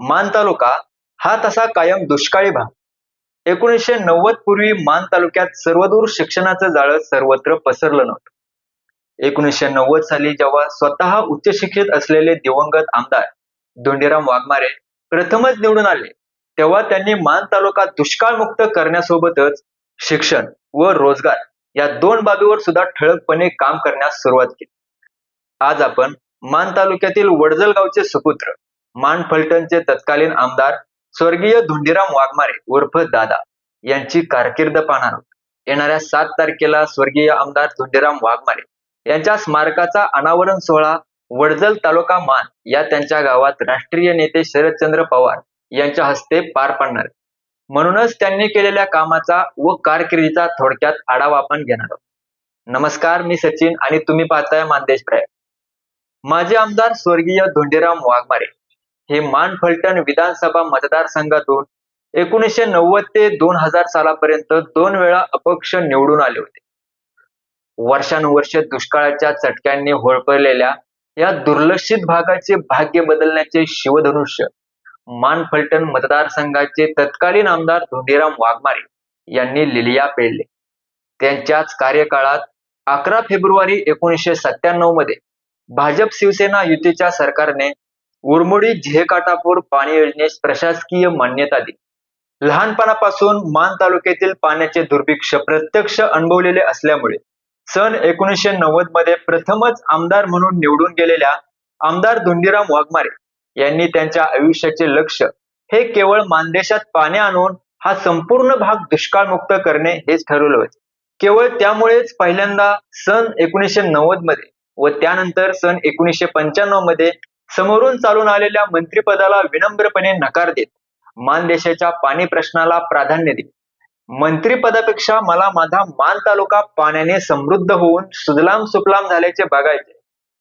मान तालुका हा तसा कायम दुष्काळी भाग. एकोणीसशे नव्वद पूर्वी मान तालुक्यात सर्वदूर शिक्षणाचं जाळं सर्वत्र पसरलं नव्हतं. एकोणीसशे नव्वद साली जेव्हा स्वतः उच्च शिक्षित असलेले दिवंगत आमदार धोंडीराम वाघमारे प्रथमच निवडून आले तेव्हा त्यांनी मान तालुका दुष्काळमुक्त करण्यासोबतच शिक्षण व रोजगार या दोन बाबीवर सुद्धा ठळकपणे काम करण्यास सुरुवात केली. आज आपण मान तालुक्यातील वडजल गावचे सुपुत्र मान फलटणचे तत्कालीन आमदार स्वर्गीय धोंडीराम वाघमारे उर्फ दादा यांची कारकीर्द पाहणार होत येणाऱ्या सात तारखेला स्वर्गीय आमदार धोंडीराम वाघमारे यांच्या स्मारकाचा अनावरण सोहळा वडजल तालुका मान या त्यांच्या गावात राष्ट्रीय नेते शरदचंद्र पवार यांच्या हस्ते पार पडणार म्हणूनच त्यांनी केलेल्या कामाचा व कारकिर्दीचा थोडक्यात आढावा आपण घेणार आहोत. नमस्कार मी सचिन आणि तुम्ही पाहताय मानदेश प्राय माजी आमदार स्वर्गीय धोंडीराम वाघमारे हे मान फलटण विधानसभा मतदारसंघातून एकोणीसशे नव्वद ते दोन हजार सालापर्यंत दोन वेळा अपक्ष निवडून आले होते. वर्षानुवर्ष दुष्काळाच्या चटक्यांनी होळपळलेल्या या दुर्लक्षित भागाचे भाग्य बदलण्याचे शिवधनुष्य मान फलटण मतदारसंघाचे तत्कालीन आमदार धोंडीराम वाघमारे यांनी लिलिया पेळले त्यांच्याच कार्यकाळात अकरा फेब्रुवारी एकोणीसशे सत्त्याण्णवमध्ये भाजप शिवसेना युतीच्या सरकारने उरमोडी झेकाटापूर पाणी योजनेस प्रशासकीय मान्यता दिली. लहानपणापासून मान तालुक्यातील पाण्याचे दुर्भिक्ष प्रत्यक्ष अनुभवलेले असल्यामुळे सन एकोणीसशे नव्वदमध्ये प्रथमच आमदार म्हणून निवडून गेलेल्या आमदार धोंडीराम वाघमारे यांनी त्यांच्या आयुष्याचे लक्ष हे केवळ मानदेशात पाणी आणून हा संपूर्ण भाग दुष्काळमुक्त करणे हेच ठरवलं होते. केवळ त्यामुळेच पहिल्यांदा सन एकोणीसशे नव्वदमध्ये व त्यानंतर सन एकोणीसशे पंच्याण्णवमध्ये समोरून चालून आलेल्या मंत्रिपदाला विनम्रपणे नकार देत मानदेशाच्या पाणी प्रश्नाला प्राधान्य दिले. मंत्रिपदापेक्षा मला माझा मान तालुका पाण्याने समृद्ध होऊन सुजलाम सुफलाम झाल्याचे बघायचे.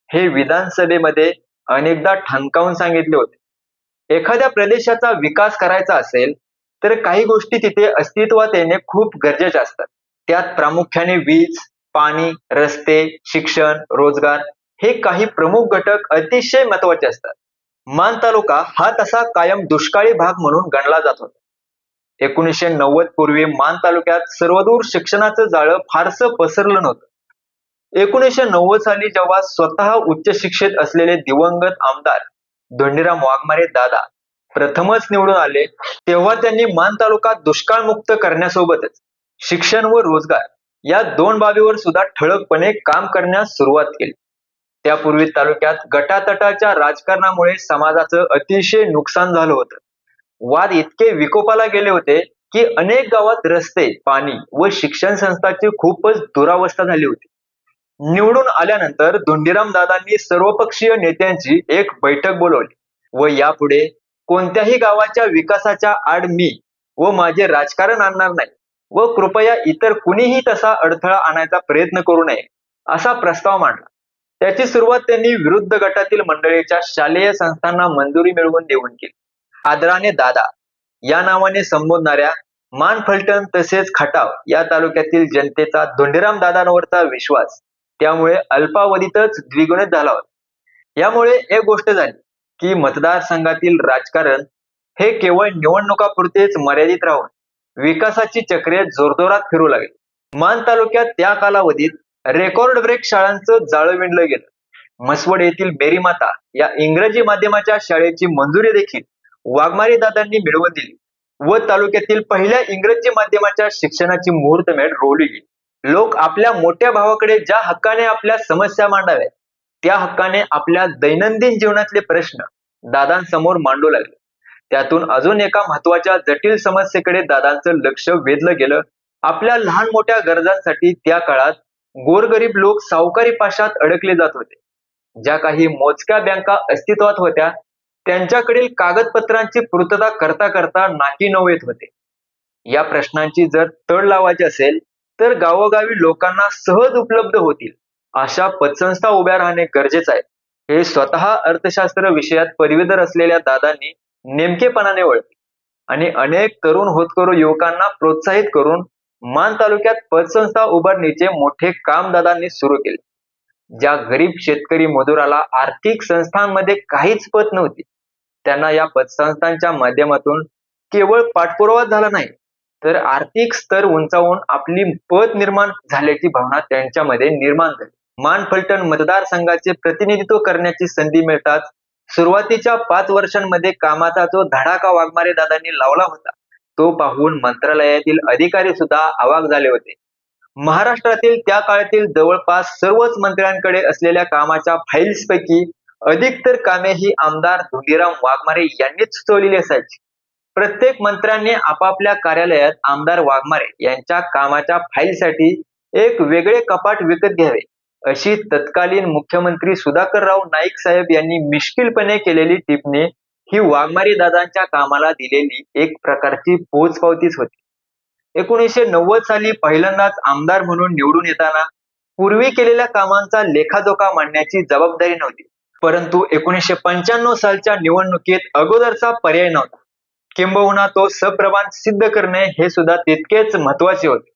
हे विधानसभेमध्ये अनेकदा ठणकावून सांगितले होते. एखाद्या प्रदेशाचा विकास करायचा असेल तर काही गोष्टी तिथे अस्तित्वात येणे खूप गरजेचे असतात. त्यात प्रामुख्याने वीज पाणी रस्ते शिक्षण रोजगार हे काही प्रमुख घटक अतिशय महत्त्वाचे असतात. मान तालुका हा तसा कायम दुष्काळी भाग म्हणून गणला जात होता. एकोणीसशे नव्वद पूर्वी मान तालुक्यात सर्वदूर शिक्षणाचं जाळं फारसं पसरलं नव्हतं. एकोणीसशे नव्वद साली जेव्हा स्वतः उच्च शिक्षित असलेले दिवंगत आमदार धोंडीराम वाघमारे दादा प्रथमच निवडून आले तेव्हा त्यांनी मान तालुका दुष्काळमुक्त करण्यासोबतच शिक्षण व रोजगार या दोन बाबीवर सुद्धा ठळकपणे काम करण्यास सुरुवात केली. त्यापूर्वी तालुक्यात गटातटाच्या राजकारणामुळे समाजाचं अतिशय नुकसान झालं होतं. वाद इतके विकोपाला गेले होते की अनेक गावात रस्ते पाणी व शिक्षण संस्थांची खूपच दुरावस्था झाली होती. निवडून आल्यानंतर धोंडीराम दादांनी सर्वपक्षीय नेत्यांची एक बैठक बोलवली व यापुढे कोणत्याही गावाच्या विकासाच्या आड मी व माझे राजकारण आणणार नाही व कृपया इतर कुणीही तसा अडथळा आणायचा प्रयत्न करू नये असा प्रस्ताव मांडला. त्याची सुरुवात त्यांनी विरुद्ध गटातील मंडळीच्या शालेय संस्थांना मंजुरी मिळवून देऊन केली. आदराने दादा या नावाने संबोधणाऱ्या मान फलटण तसेच खटाव या तालुक्यातील जनतेचा धोंडीराम दादांवरचा विश्वास त्यामुळे अल्पावधीतच द्विगुणित झाला होता. यामुळे एक गोष्ट झाली की मतदारसंघातील राजकारण हे केवळ निवडणुकापुरतेच मर्यादित राहून विकासाची चक्रे जोरजोरात फिरू लागली. मान तालुक्यात त्या कालावधीत रेकॉर्ड ब्रेक शाळांचं जाळं विणलं गेलं. मसवड येथील बेरीमाता या इंग्रजी माध्यमाच्या शाळेची मंजुरी देखील वाघमारी दादांनी मिळवून दिली व तालुक्यातील पहिल्या इंग्रजी माध्यमाच्या शिक्षणाची मुहूर्तमेढ रोवली गेली. लोक आपल्या मोठ्या भावाकडे ज्या हक्काने आपल्या समस्या मांडाव्यात त्या हक्काने आपल्या दैनंदिन जीवनातले प्रश्न दादांसमोर मांडू लागले. त्यातून अजून एका महत्त्वाच्या जटिल समस्येकडे दादांचं लक्ष वेधलं गेलं. आपल्या लहान मोठ्या गरजांसाठी त्या काळात गोरगरीब लोक सावकारी पाशात अडकले जात होते. ज्या काही मोजक्या बँका अस्तित्वात होत्या त्यांच्याकडील कागदपत्रांची पूर्तता करता करता नाकी नऊ येत होते. या प्रश्नांची जर तड लावायची असेल तर गावोगावी लोकांना सहज उपलब्ध होतील अशा पतसंस्था उभ्या राहणे गरजेचं आहे. हे स्वतः अर्थशास्त्र विषयात पदवीधर असलेल्या दादांनी नेमकेपणाने ओळखले. आणि अनेक तरुण होतकरू युवकांना प्रोत्साहित करून मान तालुक्यात पतसंस्था उभारणीचे मोठे काम दादांनी सुरू केले. ज्या गरीब शेतकरी मजुराला आर्थिक संस्थांमध्ये काहीच पत नव्हती त्यांना या पतसंस्थांच्या माध्यमातून केवळ पाठपुरावा झाला नाही तर आर्थिक स्तर उंचावून आपली पत निर्माण झाल्याची भावना त्यांच्यामध्ये निर्माण झाली. मान फलटण मतदारसंघाचे प्रतिनिधित्व करण्याची संधी मिळताच सुरुवातीच्या पाच वर्षांमध्ये कामाचा जो धडाका वाघमारे दादांनी लावला होता तो पाहून मंत्रालयातील अधिकारी सुद्धा अवाक झाले होते. महाराष्ट्रातील त्या काळातील जवळपास सर्वच मंत्र्यांकडे असलेल्या कामाच्या फाईल्सपैकी अधिकतर कामे ही आमदार धोंडीराम वाघमारे यांनीच सुचवलेली असायची. प्रत्येक मंत्र्यांनी आपापल्या कार्यालयात आमदार वाघमारे यांच्या कामाच्या फाईलसाठी एक वेगळे कपाट विकत घ्यावे अशी तत्कालीन मुख्यमंत्री सुधाकरराव नाईक साहेब यांनी मिश्किलपणे केलेली टिप्पणी ही वाघमारी दादांच्या कामाला दिलेली एक प्रकारची पोचपावतीच होती. एकोणीसशे नव्वद साली पहिल्यांदाच आमदार म्हणून निवडून येताना पूर्वी केलेल्या कामांचा लेखाजोखा मांडण्याची जबाबदारी नव्हती. परंतु एकोणीसशे पंच्याण्णव सालच्या निवडणुकीत अगोदरचा पर्याय नव्हता. किंबहुना तो सप्रमाण सिद्ध करणे हे सुद्धा तितकेच महत्त्वाचे होते.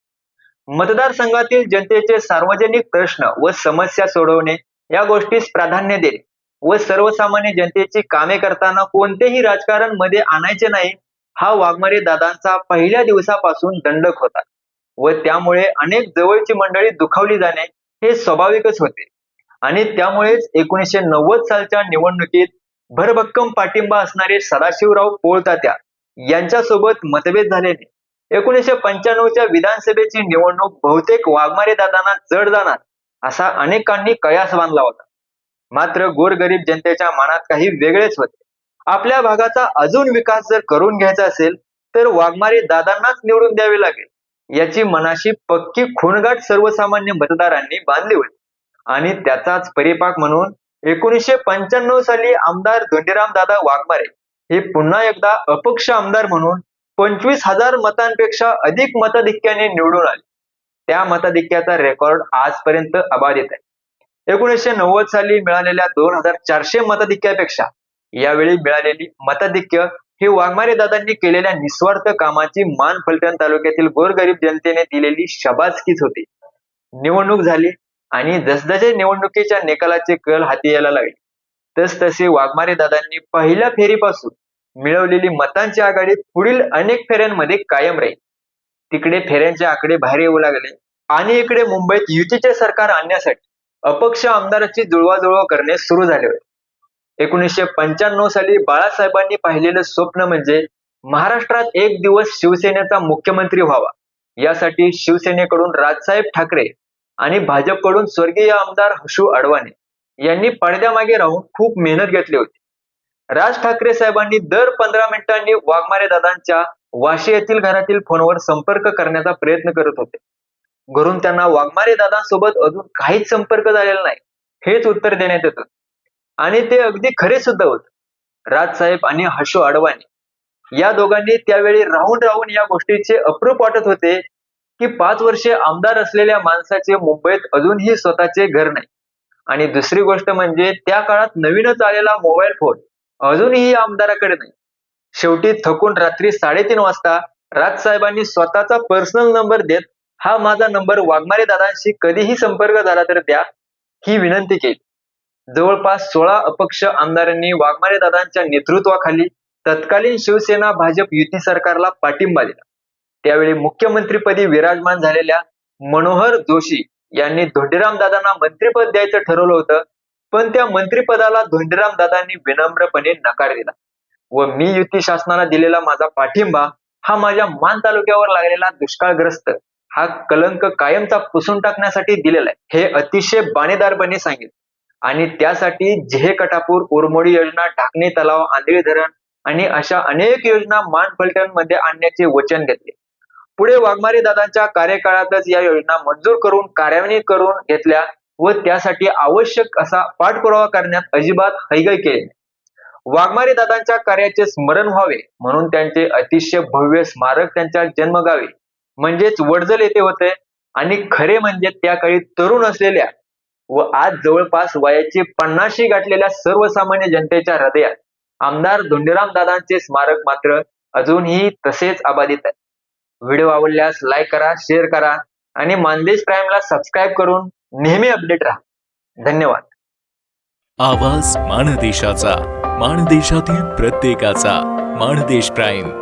मतदारसंघातील जनतेचे सार्वजनिक प्रश्न व समस्या सोडवणे या गोष्टीस प्राधान्य देणे व सर्वसामान्य जनतेची कामे करताना कोणतेही राजकारणमध्ये आणायचे नाही हा वाघमारे दादांचा पहिल्या दिवसापासून दंडक होता. व त्यामुळे अनेक जवळची मंडळी दुखावली जाणे हे स्वाभाविकच होते. आणि त्यामुळेच एकोणीसशे नव्वद सालच्या निवडणुकीत भरभक्कम पाठिंबा असणारे सदाशिवराव पोळतात्या यांच्यासोबत मतभेद झाल्याने एकोणीसशे पंच्याण्णवच्या विधानसभेची निवडणूक बहुतेक वाघमारे दादांना जड जाणार असा अनेकांनी कयास बांधला होता. मात्र गोरगरीब जनतेच्या मनात काही वेगळेच होते. आपल्या भागाचा अजून विकास जर करून घ्यायचा असेल तर वाघमारे दादांनाच निवडून द्यावे लागेल. याची मनाशी पक्की खूणगाठ सर्वसामान्य मतदारांनी बांधली होती. आणि त्याचाच परिपाक म्हणून एकोणीसशे पंच्याण्णव साली आमदार धोंडीराम दादा वाघमारे हे पुन्हा एकदा अपक्ष आमदार म्हणून पंचवीस हजार मतांपेक्षा अधिक मताधिक्याने निवडून आले. त्या मताधिक्याचा रेकॉर्ड आजपर्यंत अबाधित आहे. एकोणीसशे नव्वद साली मिळालेल्या दोन हजार चारशे मताधिक्यापेक्षा यावेळी मिळालेली मताधिक्य ही वाघमारे दादांनी केलेल्या निस्वार्थ कामाची मान फलटण तालुक्यातील गोरगरीब जनतेने दिलेली शबासकीच होती. निवडणूक झाली आणि जसजसे निवडणुकीच्या निकालाचे कल हाती यायला लागले तस तसे वाघमारे दादांनी पहिल्या फेरीपासून मिळवलेली मतांची आघाडी पुढील अनेक फेऱ्यांमध्ये कायम राहील. तिकडे फेऱ्यांचे आकडे बाहेर येऊ लागले आणि इकडे मुंबईत युतीचे सरकार आणण्यासाठी अपक्ष आमदाराची जुळवाजुळव करणे सुरू झाले होते. एकोणीसशे पंच्याण्णव साली बाळासाहेबांनी पाहिलेलं स्वप्न म्हणजे महाराष्ट्रात एक दिवस शिवसेनेचा मुख्यमंत्री व्हावा. यासाठी शिवसेनेकडून राजसाहेब ठाकरे आणि भाजपकडून स्वर्गीय आमदार हशू अडवाणी यांनी पडद्यामागे राहून खूप मेहनत घेतली होती. राज ठाकरे साहेबांनी दर पंधरा मिनिटांनी वाघमारे दादांच्या वाशी येथील घरातील फोनवर संपर्क करण्याचा प्रयत्न करत होते. घरून त्यांना वाघमारे दादांसोबत अजून काहीच संपर्क झालेला नाही. हेच उत्तर देण्यात येतं. आणि ते अगदी खरे सुद्धा होत. राजसाहेब आणि हशो अडवाणी या दोघांनी त्यावेळी राहून राहून या गोष्टीचे अप्रूप वाटत होते की पाच वर्षे आमदार असलेल्या माणसाचे मुंबईत अजूनही स्वतःचे घर नाही. आणि दुसरी गोष्ट म्हणजे त्या काळात नवीनच आलेला मोबाईल फोन अजूनही आमदाराकडे नाही. शेवटी थकून रात्री साडेतीन वाजता राजसाहेबांनी स्वतःचा पर्सनल नंबर देत हा माझा नंबर वाघमारे दादांशी कधीही संपर्क झाला तर द्या ही विनंती केली. जवळपास सोळा अपक्ष आमदारांनी वाघमारे दादांच्या नेतृत्वाखाली तत्कालीन शिवसेना भाजप युती सरकारला पाठिंबा दिला. त्यावेळी मुख्यमंत्रीपदी विराजमान झालेल्या मनोहर जोशी यांनी धोंडीराम दादांना मंत्रीपद द्यायचं ठरवलं होतं पण त्या मंत्रिपदाला धोंडीराम दादांनी विनम्रपणे नकार दिला. व मी युती शासनाला दिलेला माझा पाठिंबा हा माझ्या मान तालुक्यावर लागलेला दुष्काळग्रस्त हा कलंक कायमचा पुसून टाकण्यासाठी दिलेला आहे. हे अतिशय बाणेदारपणे सांगितले. आणि त्यासाठी जेहे कटापूर उरमोडी योजना ढाकणे तलाव आंधळी धरण आणि अशा अनेक योजना मान फलटणमध्ये आणण्याचे वचन घेतले पुढे वाघमारे दादांच्या कार्यकाळातच या योजना मंजूर करून कार्यान्वित करून घेतल्या व त्यासाठी आवश्यक असा पाठपुरावा करण्यात अजिबात हैगय केले वाघमारे दादांच्या कार्याचे स्मरण व्हावे म्हणून त्यांचे अतिशय भव्य स्मारक त्यांच्या जन्मगावी म्हणजेच वडजल येथे होते आणि खरे म्हणजे त्या काळी तरुण असलेल्या व आज जवळपास वयाची पन्नाशी गाठलेल्या सर्वसामान्य जनतेच्या हृदयात आमदार धोंडीराम दादांचे स्मारक मात्र अजूनही तसेच अबाधित आहे. व्हिडिओ आवडल्यास लाईक करा शेअर करा आणि मानदेश प्राईमला सबस्क्राईब करून नेहमी अपडेट राहा. धन्यवाद. आवाज मानदेशाचा माणदेशातील प्रत्येकाचा माणदेश प्राईम.